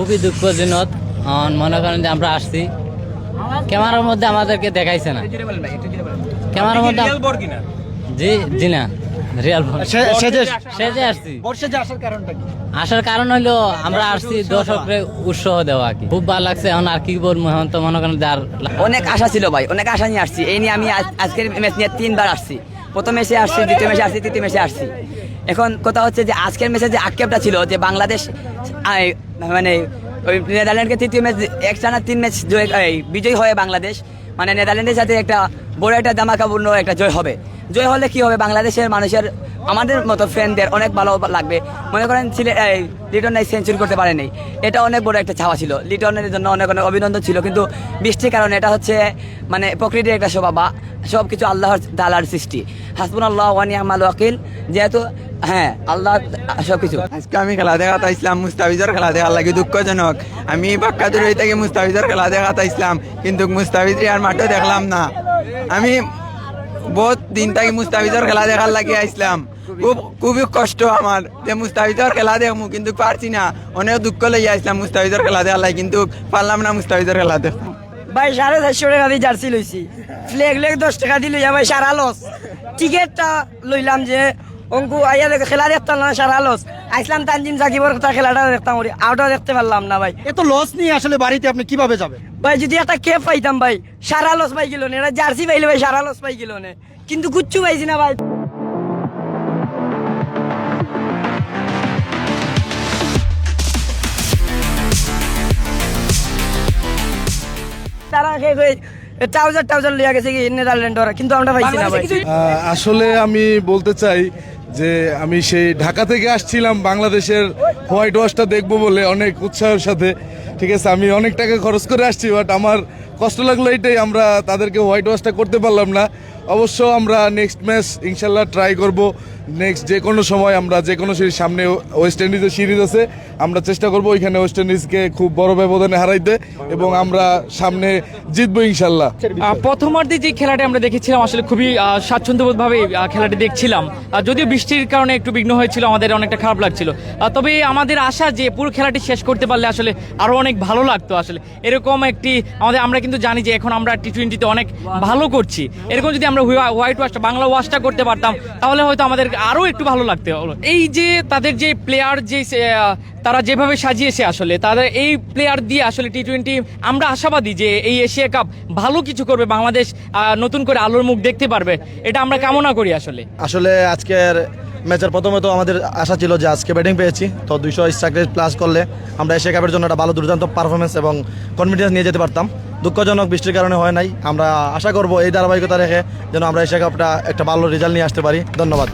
খুবই দুঃখজনক। মনে করেন যে আমরা আসছি। ক্যামেরার মধ্যে আমাদেরকে দেখাইছে না। ক্যামেরার মধ্যে জি জি না রিয়াল সেজে সেজে আসছি। আসার কারণটা কি? আসার কারণ হলো আমরা আসছি দর্শককে উৎসাহ দেওয়া কি। খুব ভালো লাগছে এখন আর কি বলব এখন তো মনে করেন আর অনেক আশা ছিল ভাই অনেক আশা নিয়ে আসছি। এই নিয়ে আমি আজকের ম্যাচ নিয়ে তিনবার আসছি। প্রথম ম্যাচে আসছি দ্বিতীয় ম্যাচে আসছি তৃতীয় ম্যাচে আসছি। এখন কথা হচ্ছে যে আজকের ম্যাচে যে আক্ষেপটা ছিল যে বাংলাদেশ মানে ওই নেদারল্যান্ডকে তৃতীয় ম্যাচ একটানা তিন ম্যাচ জয় বিজয়ী হয়ে বাংলাদেশ। মানে নেদারল্যান্ডের সাথে একটা বড় একটা দামাকাপূর্ণ একটা জয় হবে। জয় হলে কি হবে? বাংলাদেশের মানুষের, আমাদের মতো ফ্রেন্ডদের অনেক ভালো লাগবে। মনে করেন ছিল লিটন নাই সেঞ্চুরি করতে পারেনি এটা অনেক বড় একটা ছাওয়া ছিল। লিটনের জন্য অনেক অনেক অভিনন্দন ছিল। কিন্তু বৃষ্টির কারণে এটা হচ্ছে মানে প্রকৃতির একটা শোভা বা সব কিছু আল্লাহর তালার সৃষ্টি। হাসবুন আল্লাহ ওয়ানি আমাল ওয়াকিল, যেহেতু হ্যাঁ আল্লাহ সব কিছু আজকে আমি খেলা দেখাতে ইসলাম, মুস্তাফিজের খেলা দেখার লাগে দুঃখজনক। আমি বাক্কাতুর থেকে মুস্তাফিজের খেলা দেখাতে ইসলাম, কিন্তু মুস্তাফিজ আর মাঠে দেখলাম না। আমি বহুত দিন থেকে মুস্তাফিজের খেলা দেখার লাগে আসলাম খুব, খুবই কষ্ট আমার যে মুস্তাফিজের খেলা দেখমু, কিন্তু পারছি না। অনেক দুঃখ লইয়া আসলাম মুস্তাফিজের খেলা দেখার লাগে, কিন্তু পারলাম না মুস্তাফিজের খেলা দেখ ভাই সাড়ে চারশো টাকা দিয়ে জার্সি লইছি। ফ্লেগ লেগ দশ টাকা দিয়ে লইয়া ভাই সারা লস। টিকেটটা লইলাম যে অঙ্কু আইয়া দেখে খেলা দেখতাম না সারা লস। আইসলাম তানজিম সাকিবর কথা খেলাটা দেখতাম ওরি আউটও দেখতে পারলাম না ভাই। এত লস নিয়ে আসলে বাড়িতে আপনি কীভাবে যাবেন? ভাই যদি একটা কেপ পাইতাম ভাই সারা লস পাই গেল না জার্সি পাইলে ভাই সারা লস পাই গেল না। কিন্তু কুচ্ছু পাইছি না ভাই। ট্রাউজার ট্রাউজার লিয়া গেছে কি নেদারল্যান্ড ওরা কিন্তু আমরা পাইছি না ভাই। আসলে আমি বলতে চাই যে আমি সেই ঢাকা থেকে আসছিলাম বাংলাদেশের হোয়াইট ওয়াশটা দেখব বলে অনেক উৎসাহের সাথে। ঠিক আছে আমি অনেক টাকা খরচ করে আসছি বাট আমার কষ্ট লাগল এটাই আমরা তাদেরকে হোয়াইট ওয়াশটা করতে পারলাম না। অবশ্য আমরা নেক্সট ম্যাচ ইনশাল্লাহ ট্রাই করব। নেক্সট যে কোনো সময় আমরা যে কোনো সিরিজ সামনে ওয়েস্ট ইন্ডিজের সিরিজ আছে, আমরা চেষ্টা করব ওইখানে ওয়েস্ট ইন্ডিজকে খুব বড় ব্যবধানে হারাইতে এবং আমরা সামনে জিতবো ইনশাল্লাহ। প্রথমার্ধে যে খেলাটি আমরা দেখেছিলাম, আসলে খুবই স্বাচ্ছন্দ্যবোধভাবে খেলাটি দেখছিলাম। যদিও বৃষ্টির কারণে একটু বিঘ্ন হয়েছিল, আমাদের অনেকটা খারাপ লাগছিল। তবে আমাদের আশা যে পুরো খেলাটি শেষ করতে পারলে আসলে আরও অনেক ভালো লাগতো আসলে। এরকম একটি, আমাদের, আমরা কিন্তু জানি যে এখন আমরা টি টোয়েন্টিতে অনেক ভালো করছি। এরকম যদি আমরা হুয়া- হোয়াইট ওয়াশটা বাংলা ওয়াশটা করতে পারতাম, তাহলে হয়তো আমাদের আরও একটু ভালো লাগতে। হলো এই যে তাদের যে প্লেয়ার যে তারা যেভাবে সাজিয়েছে আসলে, তাদের এই প্লেয়ার দিয়ে আসলে টি টোয়েন্টি আমরা আশাবাদী যে এই এশিয়া কাপ ভালো কিছু করবে, বাংলাদেশ নতুন করে আলোর মুখ দেখতে পারবে। এটা আমরা কামনা করি আসলে। আসলে আজকের ম্যাচের প্রথমে তো আমাদের আশা ছিল যে আজকে ব্যাটিং পেয়েছি। তো দুইশো স্ট্রাইক প্লাস করলে আমরা এশিয়া কাপের জন্য একটা ভালো দুর্দান্ত পারফরমেন্স এবং কনফিডেন্স নিয়ে যেতে পারতাম। দুঃখজনক বৃষ্টির কারণে হয় নাই। আমরা আশা করব এই ধারাবাহিকতা রেখে যেন আমরা এশিয়া কাপটা একটা ভালো রেজাল্ট নিয়ে আসতে পারি। ধন্যবাদ।